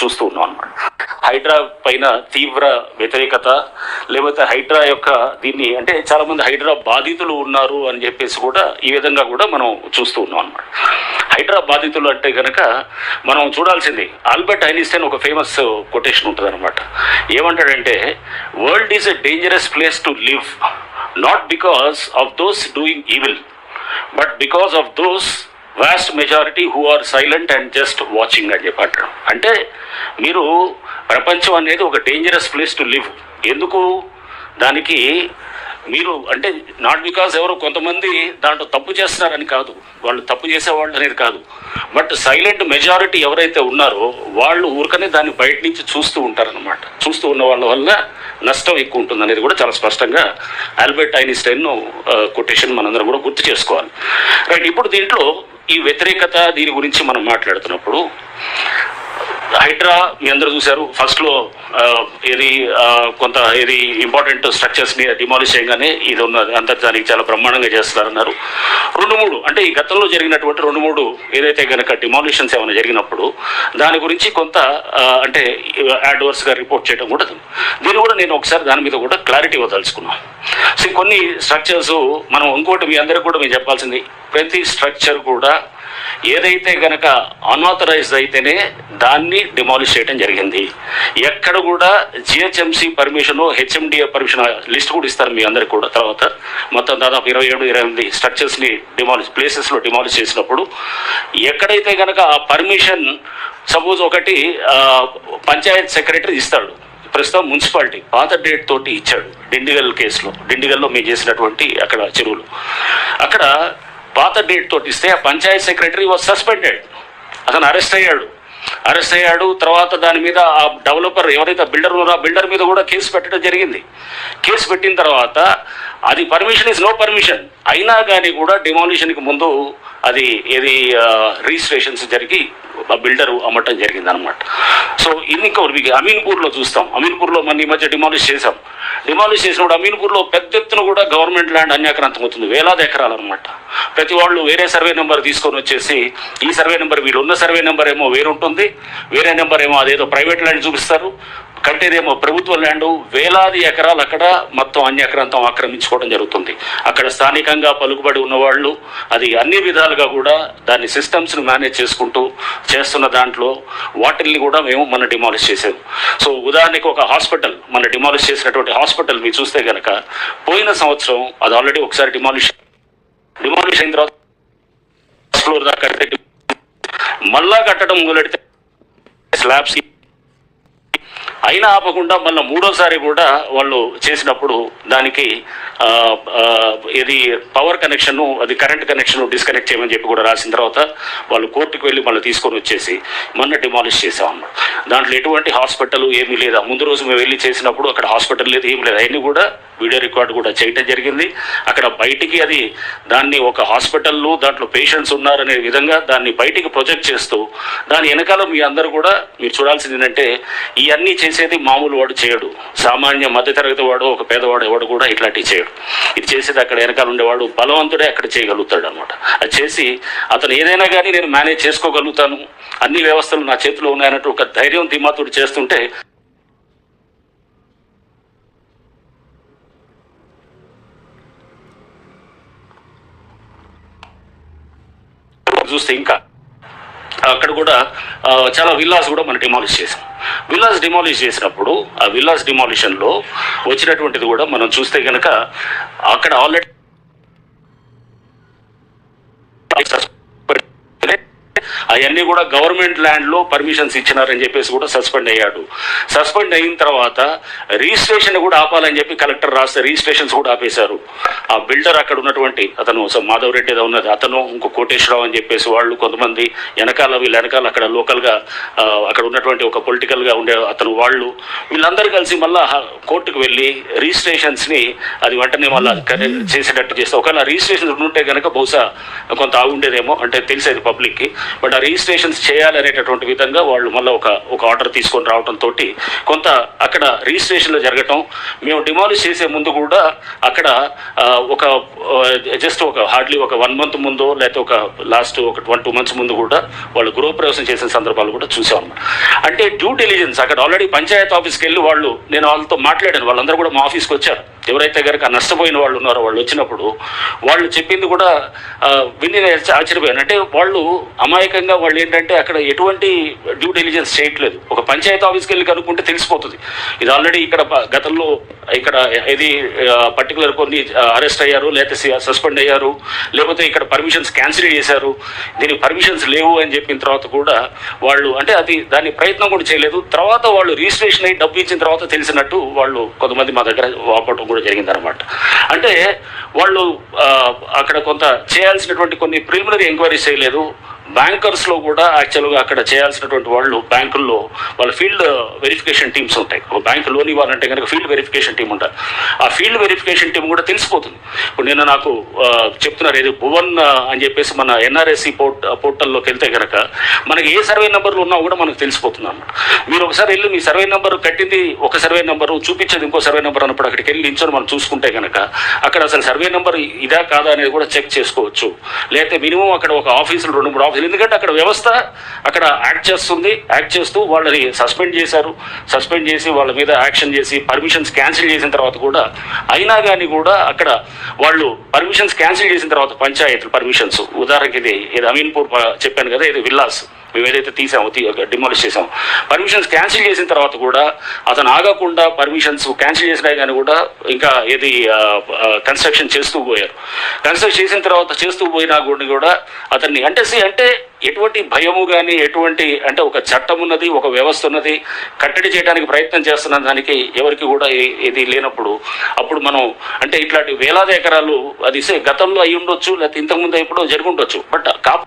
చూస్తూ ఉన్నాం అనమాట హైడ్రా పైన తీవ్ర వ్యతిరేకత లేకపోతే హైడ్రా యొక్క దీన్ని అంటే చాలా మంది హైడ్రా బాధితులు ఉన్నారు అని చెప్పేసి కూడా ఈ విధంగా కూడా మనం చూస్తూ ఉన్నాం అనమాట హైడ్రా బాధితులు అంటే కనుక మనం చూడాల్సింది ఆల్బర్ట్ ఐనిస్టైన్ ఒక ఫేమస్ కొటేషన్ ఉంటుంది అనమాట ఏమంటాడంటే world is a dangerous place to live not because of those doing evil but because of those vast majority who are silent and just watching అని చెప్పి అంటారు అంటే మీరు ప్రపంచం అనేది ఒక డేంజరస్ ప్లేస్ టు లివ్ ఎందుకు? దానికి మీరు అంటే నాట్ బికాస్ ఎవరు కొంతమంది దాంట్లో తప్పు చేస్తున్నారని కాదు. వాళ్ళు తప్పు చేసేవాళ్ళు అనేది కాదు. బట్ సైలెంట్ మెజారిటీ ఎవరైతే ఉన్నారో వాళ్ళు ఊరికనే దాన్ని బయట నుంచి చూస్తూ ఉంటారనమాట చూస్తూ ఉన్న వాళ్ళ వల్ల నష్టం ఎక్కువ ఉంటుంది అనేది కూడా చాలా స్పష్టంగా ఆల్బర్ట్ ఐన్స్టైన్ కొటేషన్ మనందరం కూడా గుర్తు చేసుకోవాలి. రైట్ ఇప్పుడు దీంట్లో ఈ వ్యతిరేకత దీని గురించి మనం మాట్లాడుతున్నప్పుడు హైడ్రా మీ అందరూ చూశారు ఫస్ట్లో ఏది కొంత ఏది ఇంపార్టెంట్ స్ట్రక్చర్స్ని డిమాలిష్ చేయగానే ఇది ఉన్నది అంతర్జానికి దానికి చాలా బ్రహ్మాండంగా చేస్తారన్నారు. రెండు మూడు అంటే ఈ గతంలో జరిగినటువంటి రెండు మూడు ఏదైతే కనుక డిమాలిషన్స్ ఏమైనా జరిగినప్పుడు దాని గురించి కొంత అంటే యాడ్వర్స్గా రిపోర్ట్ చేయడం కూడా దీన్ని కూడా నేను ఒకసారి దాని మీద కూడా క్లారిటీ ఇవ్వదలుచుకున్నాను. సో కొన్ని స్ట్రక్చర్స్ మనం ఇంకోటి మీ అందరికీ కూడా మేము చెప్పాల్సింది. ప్రతి స్ట్రక్చర్ కూడా ఏదైతే గనక అన్ఆథరైజ్డ్ అయితేనే దాన్ని డిమాలిష్ చేయడం జరిగింది. ఎక్కడ కూడా GHMC permission HMDA permission list కూడా ఇస్తారు మీ అందరికి కూడా. తర్వాత మొత్తం దాదాపు ఇరవై ఏడు ఇరవై ఎనిమిది స్ట్రక్చర్స్ని డిమాలిష్ ప్లేసెస్లో డిమాలిష్ చేసినప్పుడు ఎక్కడైతే గనక ఆ పర్మిషన్ సపోజ్ ఒకటి పంచాయత్ సెక్రటరీ ఇస్తాడు. ప్రస్తుతం మున్సిపాలిటీ పాత డేట్ తోటి ఇచ్చాడు డిండిగల్ కేసులో. డిండిగల్లో మేము చేసినటువంటి అక్కడ చెరువులు. అక్కడ పాత డేట్ తోటి ఇస్తే ఆ పంచాయత్ సెక్రటరీ వాజ్ సస్పెండెడ్. అతను అరెస్ట్ అయ్యాడు. అరెస్ట్ అయ్యాడు తర్వాత దాని మీద ఆ డెవలపర్ ఎవరైతే బిల్డర్ ఉన్నారో ఆ బిల్డర్ మీద కూడా కేసు పెట్టడం జరిగింది. కేసు పెట్టిన తర్వాత అది పర్మిషన్ ఇస్ నో పర్మిషన్ అయినా కానీ కూడా డిమాలిషన్కి ముందు అది ఏది రిజిస్ట్రేషన్స్ జరిగి బిల్డర్ అమ్మటం జరిగింది అనమాట సో ఇది ఇంకా మీకు అమీన్పూర్లో చూస్తాం. అమీన్పూర్లో మన ఈ మధ్య డిమాలిష్ చేసాం డిమాలిష్ చేసినప్పుడు అమీన్పూర్లో పెద్ద ఎత్తున కూడా గవర్నమెంట్ ల్యాండ్ అన్యాక్రాంతం అవుతుంది. వేలాది ఎకరాలు అనమాట ప్రతి వాళ్ళు వేరే సర్వే నెంబర్ తీసుకొని వచ్చేసి ఈ సర్వే నెంబర్ వీళ్ళు ఉన్న సర్వే నెంబర్ ఏమో వేరు ఉంటుంది వేరే నెంబర్ ఏమో అదేదో ప్రైవేట్ ల్యాండ్ చూపిస్తారు. కట్టేదేమో ప్రభుత్వ ల్యాండ్ వేలాది ఎకరాలు అక్కడ మొత్తం అన్యాక్రాంతం ఆక్రమించుకోవడం జరుగుతుంది. అక్కడ స్థానికంగా పలుకుబడి ఉన్నవాళ్ళు అది అన్ని విధాలుగా కూడా దాని సిస్టమ్స్ను మేనేజ్ చేసుకుంటూ చేస్తున్న దాంట్లో వాటిల్ని కూడా మేము మన డిమాలిష్ చేసాం సో ఉదాహరణకి ఒక హాస్పిటల్ మన డిమాలిష్ చేసినటువంటి హాస్పిటల్ మీరు చూస్తే కనుక పోయిన సంవత్సరం అది ఆల్రెడీ ఒకసారి డిమాలిష్ డిమాలిష్ అయిన తర్వాత ఫ్లోర్ దాకా మళ్ళా కట్టడం మొదలెడితే స్లాబ్స్ అయినా ఆపకుండా మళ్ళీ మూడోసారి కూడా వాళ్ళు చేసినప్పుడు దానికి ఇది పవర్ కనెక్షన్ అది కరెంట్ కనెక్షన్ డిస్కనెక్ట్ చేయమని చెప్పి కూడా రాసిన తర్వాత వాళ్ళు కోర్టుకు వెళ్ళి మళ్ళీ తీసుకొని వచ్చేసి మొన్న డిమాలిష్ చేసాం దాంట్లో ఎటువంటి హాస్పిటల్ ఏమీ లేదా. ముందు రోజు మేము వెళ్ళి చేసినప్పుడు అక్కడ హాస్పిటల్ లేదు ఏం లేదు. అవన్నీ కూడా వీడియో రికార్డు కూడా చేయటం జరిగింది. అక్కడ బయటికి అది దాన్ని ఒక హాస్పిటల్లో దాంట్లో పేషెంట్స్ ఉన్నారనే విధంగా దాన్ని బయటికి ప్రొజెక్ట్ చేస్తూ దాని వెనకాల మీ అందరూ కూడా మీరు చూడాల్సింది ఏంటంటే ఇవన్నీ చేసేది మామూలు వాడు చేయడు. సామాన్య మధ్యతరగతి వాడు ఒక పేదవాడు ఎవడు కూడా ఇట్లాంటివి చేయడు. ఇది చేసేది అక్కడ వెనకాల ఉండేవాడు బలవంతుడే అక్కడ చేయగలుగుతాడు అనమాట అది చేసి అతను ఏదైనా కానీ నేను మేనేజ్ చేసుకోగలుగుతాను. అన్ని వ్యవస్థలు నా చేతిలో ఉన్నాయన్నట్టు ఒక ధైర్యం ధీమాతుడు చేస్తుంటే చూస్తే ఇంకా. అక్కడ కూడా చాలా విల్లాస్ కూడా మనం డిమాలిష్ చేసాం విల్లాస్ డిమాలిష్ చేసినప్పుడు ఆ విల్లాస్ డిమాలిషన్లో వచ్చినటువంటిది కూడా మనం చూస్తే కనుక అక్కడ ఆల్రెడీ అవన్నీ కూడా గవర్నమెంట్ ల్యాండ్లో పర్మిషన్స్ ఇచ్చినారని చెప్పేసి కూడా సస్పెండ్ అయ్యాడు. సస్పెండ్ అయిన తర్వాత రిజిస్ట్రేషన్ కూడా ఆపాలని చెప్పి కలెక్టర్ రాస్తే రిజిస్ట్రేషన్స్ కూడా ఆపేశారు. ఆ బిల్డర్ అక్కడ ఉన్నటువంటి అతను మాధవ్ రెడ్డి ఏదో ఉన్నది. అతను ఇంకో కోటేశ్వరరావు అని చెప్పేసి వాళ్ళు కొంతమంది వెనకాల వీళ్ళ వెనకాల అక్కడ లోకల్గా అక్కడ ఉన్నటువంటి ఒక పొలిటికల్గా ఉండే అతను వాళ్ళు వీళ్ళందరూ కలిసి మళ్ళా కోర్టుకు వెళ్ళి రిజిస్ట్రేషన్స్ని అది వెంటనే మళ్ళీ చేసేటట్టు చేస్తే. ఒకవేళ రిజిస్ట్రేషన్ ఉంటే కనుక బహుశా కొంత ఆగుండేదేమో అంటే తెలిసేది పబ్లిక్కి బట్ ఆ రిజిస్ట్రేషన్స్ చేయాలనేటటువంటి విధంగా వాళ్ళు మళ్ళీ ఒక ఒక ఆర్డర్ తీసుకొని రావడంతో కొంత అక్కడ రిజిస్ట్రేషన్లు జరగటం మేము డిమాలిష్ చేసే ముందు కూడా అక్కడ ఒక జస్ట్ ఒక హార్డ్లీ ఒక వన్ మంత్ ముందు లేకపోతే ఒక లాస్ట్ ఒక వన్ టూ మంత్స్ ముందు కూడా వాళ్ళు గృహప్రవేశం చేసిన సందర్భాలు కూడా చూసాం అనమాట అంటే డ్యూ డెలిజెన్స్ అక్కడ ఆల్రెడీ పంచాయత్ ఆఫీస్కి వెళ్ళి వాళ్ళు నేను వాళ్ళతో మాట్లాడాను వాళ్ళందరూ కూడా మా ఆఫీస్కి వచ్చారు. ఎవరైతే కనుక నష్టపోయిన వాళ్ళు ఉన్నారో వాళ్ళు వచ్చినప్పుడు వాళ్ళు చెప్పింది కూడా విని నేను ఆశ్చర్యపోయాను. అంటే వాళ్ళు అమాయకంగా వాళ్ళు ఏంటంటే అక్కడ ఎటువంటి డ్యూ డెలిజెన్స్ చేయట్లేదు. ఒక పంచాయతీ ఆఫీస్కి వెళ్ళి కనుక్కుంటే తెలిసిపోతుంది. ఇది ఆల్రెడీ ఇక్కడ గతంలో ఇక్కడ ఇది పర్టికులర్ కొన్ని అరెస్ట్ అయ్యారు లేకపోతే సస్పెండ్ అయ్యారు లేకపోతే ఇక్కడ పర్మిషన్స్ క్యాన్సిల్ చేశారు దీనికి పర్మిషన్స్ లేవు అని చెప్పిన తర్వాత కూడా వాళ్ళు అంటే అది దాని ప్రయత్నం కూడా చేయలేదు. తర్వాత వాళ్ళు రిజిస్ట్రేషన్ అయ్యి డబ్బు ఇచ్చిన తర్వాత తెలిసినట్టు వాళ్ళు కొంతమంది మా దగ్గర వాపడం కూడా జరిగిందనమాట అంటే వాళ్ళు అక్కడ కొంత చేయాల్సినటువంటి కొన్ని ప్రిలిమినరీ ఎంక్వైరీస్ చేయలేదు. బ్యాంకర్స్లో కూడా యాక్చువల్గా అక్కడ చేయాల్సినటువంటి వాళ్ళు బ్యాంకుల్లో వాళ్ళ ఫీల్డ్ వెరిఫికేషన్ టీమ్స్ ఉంటాయి. ఒక బ్యాంక్ లోన్ ఇవ్వాలంటే కనుక ఫీల్డ్ వెరిఫికేషన్ టీం ఉంటుంది ఆ ఫీల్డ్ వెరిఫికేషన్ టీం కూడా తెలిసిపోతుంది. ఇప్పుడు నేను నాకు చెప్తున్నారు ఏది భువన్ అని చెప్పేసి మన ఎన్ఆర్ఎస్సి పోర్ట్ పోర్టల్లోకి వెళ్తే కనుక మనకి ఏ సర్వే నెంబర్లు ఉన్నా కూడా మనకు తెలిసిపోతుంది అన్నమాట. మీరు ఒకసారి వెళ్ళి మీ సర్వే నెంబర్ కట్టింది ఒక సర్వే నెంబరు చూపించేది ఇంకో సర్వే నెంబర్ అన్నప్పుడు అక్కడికి వెళ్ళి నించొని మనం చూసుకుంటే కనుక అక్కడ అసలు సర్వే నెంబర్ ఇదా కాదా అనేది కూడా చెక్ చేసుకోవచ్చు. లేకపోతే మినిమం అక్కడ ఒక ఆఫీసులు రెండు మూడు ఆఫీసులు ఎందుకంటే అక్కడ వ్యవస్థ అక్కడ యాక్ట్ చేస్తుంది. యాక్ట్ చేస్తూ వాళ్ళని సస్పెండ్ చేశారు. సస్పెండ్ చేసి వాళ్ళ మీద యాక్షన్ చేసి పర్మిషన్స్ క్యాన్సిల్ చేసిన తర్వాత కూడా అయినా కానీ కూడా అక్కడ వాళ్ళు పర్మిషన్స్ క్యాన్సిల్ చేసిన తర్వాత పంచాయతీలు పర్మిషన్స్. ఉదాహరణకి ఇది ఇది అమీన్పూర్ చెప్పాను కదా ఇది విల్లాస్. మేము ఏదైతే తీసామో డిమాలిష్ చేసాం పర్మిషన్స్ క్యాన్సిల్ చేసిన తర్వాత కూడా అతను ఆగకుండా పర్మిషన్స్ క్యాన్సిల్ చేసినా కానీ కూడా ఇంకా ఏది కన్స్ట్రక్షన్ చేస్తూ పోయారు. కన్స్ట్రక్షన్ చేసిన తర్వాత చేస్తూ పోయినా కూడా కూడా అతన్ని అంటే అంటే ఎటువంటి భయము కానీ ఎటువంటి అంటే ఒక చట్టం ఉన్నది ఒక వ్యవస్థ ఉన్నది కట్టడి చేయడానికి ప్రయత్నం చేస్తున్న దానికి ఎవరికి కూడా ఇది లేనప్పుడు అప్పుడు మనం అంటే ఇట్లాంటి వేలాది ఎకరాలు అది గతంలో అయి ఉండొచ్చు లేకపోతే ఇంతకుముందు ఎప్పుడో జరుగుండొచ్చు బట్ కాపు